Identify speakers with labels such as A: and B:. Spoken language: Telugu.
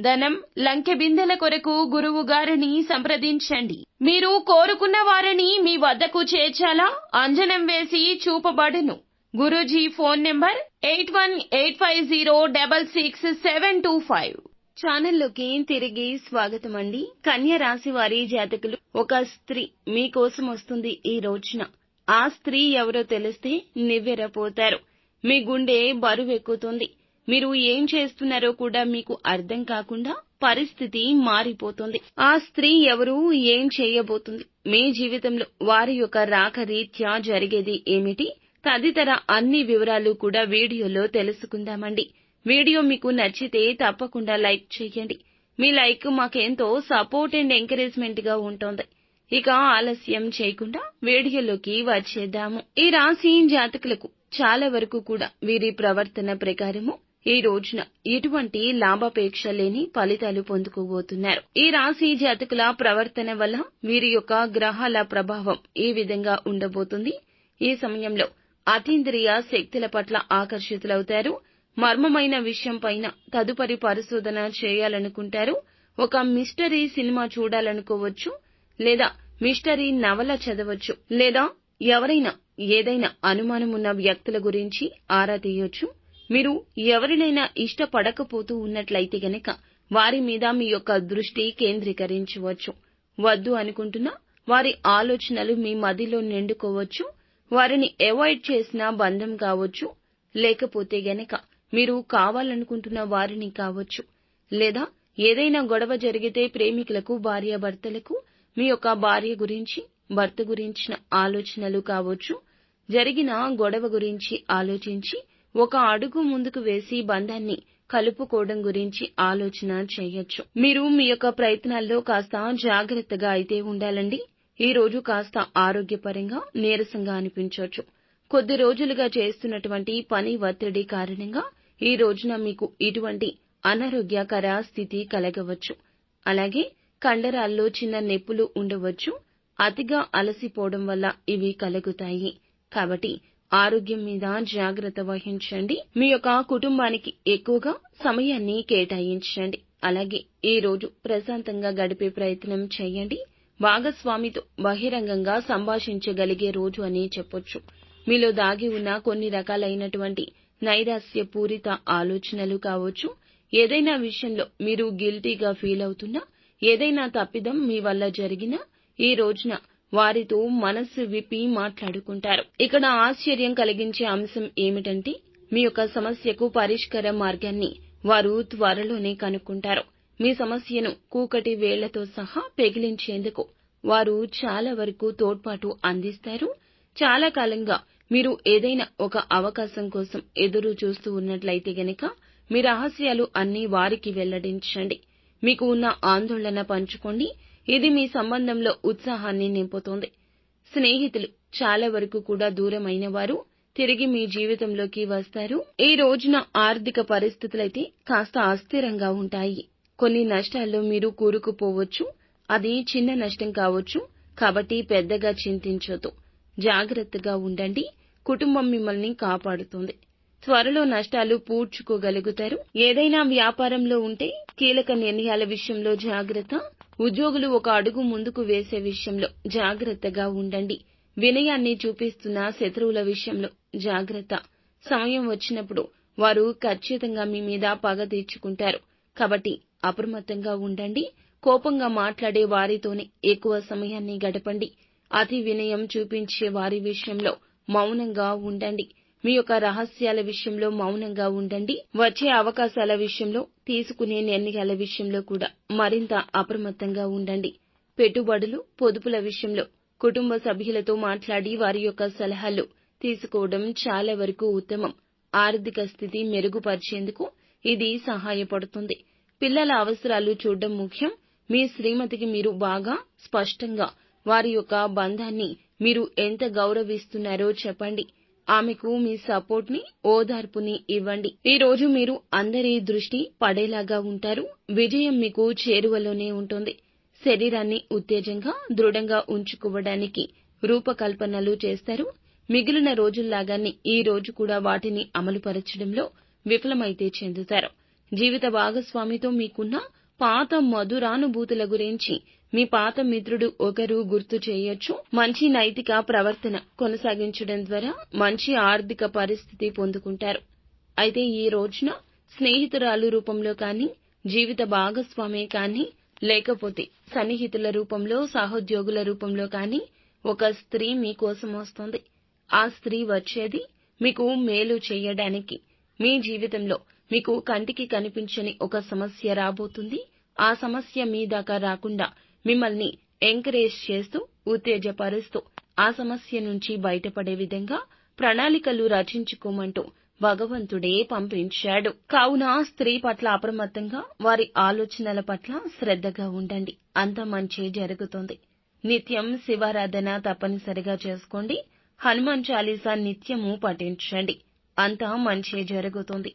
A: ధనం లంకె బిందెల కొరకు గురువు గారిని సంప్రదించండి. మీరు కోరుకున్న వారిని మీ వద్దకు చేర్చాలా? అంజనం వేసి చూపబడును. Guruji phone number eight one eight five zero double six seven two five. ఛానల్లోకి తిరిగి స్వాగతం అండి కన్య రాశి వారి జాతకులు. ఒక స్త్రీ మీకోసం వస్తుంది ఈ రోజున. ఆ స్త్రీ ఎవరో తెలిస్తే నివ్వెరపోతారు. మీ గుండె బరువెక్కుతుంది. మీరు ఏం చేస్తున్నారో కూడా మీకు అర్థం కాకుండా పరిస్థితి మారిపోతుంది. ఆ స్త్రీ ఎవరు ఏం చేయబోతుంది? మీ జీవితంలో వారి యొక్క రాక రీత్యా జరిగేది ఏమిటి? తదితర అన్ని వివరాలు కూడా వీడియోలో తెలుసుకుందామండి. వీడియో మీకు నచ్చితే తప్పకుండా లైక్ చేయండి. మీ లైక్ మాకెంతో సపోర్ట్ అండ్ ఎంకరేజ్మెంట్గా ఉంటుంది. ఇక ఆలస్యం చేయకుండా వీడియోలోకి వచ్చేద్దాము. ఈ రాశి జాతకులకు చాలా వరకు కూడా వీరి ప్రవర్తన ప్రకారము ఈ రోజున ఎటువంటి లాభాపేక్ష లేని ఫలితాలు పొందుకోబోతున్నారు. ఈ రాశి జాతకుల ప్రవర్తన వల్ల వీరి యొక్క గ్రహాల ప్రభావం ఏ విధంగా ఉండబోతుంది. ఈ సమయంలో అతీంద్రియ శక్తుల పట్ల ఆకర్షితులవుతారు. మర్మమైన విషయం పైన తదుపరి పరిశోధన చేయాలనుకుంటారు. ఒక మిస్టరీ సినిమా చూడాలనుకోవచ్చు లేదా మిస్టరీ నవల చదవచ్చు లేదా ఎవరైనా ఏదైనా అనుమానమున్న వ్యక్తుల గురించి ఆరా తీయొచ్చు. మీరు ఎవరినైనా ఇష్టపడకపోతూ ఉన్నట్లయితే గనక వారి మీద మీ యొక్క దృష్టి కేంద్రీకరించవచ్చు. వద్దు అనుకుంటున్నా వారి ఆలోచనలు మీ మదిలో నిండుకోవచ్చు వారిని అవాయిడ్ చేసిన బంధం కావచ్చు లేకపోతే గనక మీరు కావాలనుకుంటున్న వారిని కావచ్చు. లేదా ఏదైనా గొడవ జరిగితే ప్రేమికులకు భార్యాభర్తలకు మీ యొక్క భార్య గురించి భర్త గురించిన ఆలోచనలు కావచ్చు జరిగిన గొడవ గురించి ఆలోచించి ఒక అడుగు ముందుకు వేసి బంధాన్ని కలుపుకోవడం గురించి ఆలోచన చేయొచ్చు. మీరు మీ యొక్క ప్రయత్నాల్లో కాస్త జాగ్రత్తగా అయితే ఉండాలండి. ఈ రోజు కాస్త ఆరోగ్యపరంగా నీరసంగా అనిపించవచ్చు కొద్ది రోజులుగా చేస్తున్నటువంటి పని ఒత్తిడి కారణంగా ఈ రోజున మీకు ఇటువంటి అనారోగ్యకర స్థితి కలగవచ్చు. అలాగే కండరాల్లో చిన్న నొప్పులు ఉండవచ్చు. అతిగా అలసిపోవడం వల్ల ఇవి కలుగుతాయి. కాబట్టి ఆరోగ్యం మీద జాగ్రత్త వహించండి. మీ యొక్క కుటుంబానికి ఎక్కువగా సమయాన్ని కేటాయించండి. అలాగే ఈ రోజు ప్రశాంతంగా గడిపే ప్రయత్నం చేయండి. భాగస్వామితో బహిరంగంగా సంభాషించగలిగే రోజు అని చెప్పొచ్చు. మీలో దాగి ఉన్న కొన్ని రకాలైనటువంటి నైరాస్య పూరిత ఆలోచనలు కావచ్చు. ఏదైనా విషయంలో మీరు గిల్టీగా ఫీల్ అవుతున్నా ఏదైనా తప్పిదం మీ వల్ల జరిగినా ఈ రోజున వారితో మనస్సు విప్పి మాట్లాడుకుంటారు. ఇక్కడ ఆశ్చర్యం కలిగించే అంశం ఏమిటంటే మీ యొక్క సమస్యకు పరిష్కార మార్గాన్ని వారు త్వరలోనే కనుక్కుంటారు. మీ సమస్యను కూకటి వేళ్ళతో సహా పెగిలించేందుకు వారు చాలా వరకు తోడ్పాటు అందిస్తారు. చాలా కాలంగా మీరు ఏదైనా ఒక అవకాశం కోసం ఎదురు చూస్తూ ఉన్నట్లయితే గనక మీ రహస్యాలు అన్నీ వారికి వెల్లడించండి. మీకు ఉన్న ఆందోళన పంచుకోండి. ఇది మీ సంబంధంలో ఉత్సాహాన్ని నింపుతుంది. స్నేహితులు చాలా వరకు కూడా దూరమైన వారు తిరిగి మీ జీవితంలోకి వస్తారు. ఈ రోజున ఆర్థిక పరిస్థితులైతే కాస్త అస్థిరంగా ఉంటాయి. కొన్ని నష్టాల్లో మీరు కూరుకుపోవచ్చు. అది చిన్న నష్టం కావచ్చు. కాబట్టి పెద్దగా చింతించొద్దు. జాగ్రత్తగా ఉండండి. కుటుంబం మిమ్మల్ని కాపాడుతుంది. త్వరలో నష్టాలు పూడ్చుకోగలుగుతారు. ఏదైనా వ్యాపారంలో ఉంటే కీలక నిర్ణయాల విషయంలో జాగ్రత్త. ఉద్యోగులు ఒక అడుగు ముందుకు వేసే విషయంలో జాగ్రత్తగా ఉండండి. వినయాన్ని చూపిస్తున్న శత్రువుల విషయంలో జాగ్రత్త. సమయం వచ్చినప్పుడు వారు ఖచ్చితంగా మీ మీద పగ తీర్చుకుంటారు. కాబట్టి అప్రమత్తంగా ఉండండి. కోపంగా మాట్లాడే వారితోనే ఎక్కువ సమయాన్ని గడపండి. అతి వినయం చూపించే వారి విషయంలో మౌనంగా ఉండండి. మీ యొక్క రహస్యాల విషయంలో మౌనంగా ఉండండి. వచ్చే అవకాశాల విషయంలో తీసుకునే నిర్ణయాల విషయంలో కూడా మరింత అప్రమత్తంగా ఉండండి. పెట్టుబడులు పొదుపుల విషయంలో కుటుంబ సభ్యులతో మాట్లాడి వారి యొక్క సలహాలు తీసుకోవడం చాలా వరకు ఉత్తమం. ఆర్థిక స్థితి మెరుగుపరిచేందుకు ఇది సహాయపడుతుంది. పిల్లల అవసరాలు చూడడం ముఖ్యం. మీ శ్రీమతికి మీరు బాగా స్పష్టంగా వారి యొక్క బంధాన్ని మీరు ఎంత గౌరవిస్తున్నారో చెప్పండి. ఆమెకు మీ సపోర్ట్ని ఓదార్పుని ఇవ్వండి. ఈ రోజు మీరు అందరి దృష్టి పడేలాగా ఉంటారు. విజయం మీకు చేరువలోనే ఉంటుంది. శరీరాన్ని ఉత్తేజంగా దృఢంగా ఉంచుకోవడానికి రూపకల్పనలు చేస్తారు. మిగిలిన రోజుల్లాగానే ఈ రోజు కూడా వాటిని అమలుపరచడంలో విఫలమైతే చెందుతారు. జీవిత భాగస్వామితో మీకున్న పాత మధురానుభూతుల గురించి మీ పాత మిత్రుడు ఒకరు గుర్తు చేయొచ్చు. మంచి నైతిక ప్రవర్తన కొనసాగించడం ద్వారా మంచి ఆర్థిక పరిస్థితి పొందుకుంటారు. అయితే ఈ రోజున స్నేహితురాలు రూపంలో కానీ జీవిత భాగస్వామే కానీ లేకపోతే సన్నిహితుల రూపంలో సహోద్యోగుల రూపంలో కానీ ఒక స్త్రీ మీకోసం వస్తుంది. ఆ స్త్రీ వచ్చేది మీకు మేలు చేయడానికి. మీ జీవితంలో మీకు కంటికి కనిపించని ఒక సమస్య రాబోతుంది. ఆ సమస్య మీ దాకా రాకుండా మిమ్మల్ని ఎంకరేజ్ చేస్తూ ఉత్తేజపరుస్తూ ఆ సమస్య నుంచి బయటపడే విధంగా ప్రణాళికలు రచించుకోమంటూ భగవంతుడే పంపించాడు. కావున స్త్రీ పట్ల అప్రమత్తంగా వారి ఆలోచనల పట్ల శ్రద్ధగా ఉండండి. అంత మంచి జరుగుతుంది. నిత్యం శివారాధన తప్పనిసరిగా చేసుకోండి. హనుమాన్ చాలీసా నిత్యము పఠించండి. అంతా మంచి జరుగుతుంది.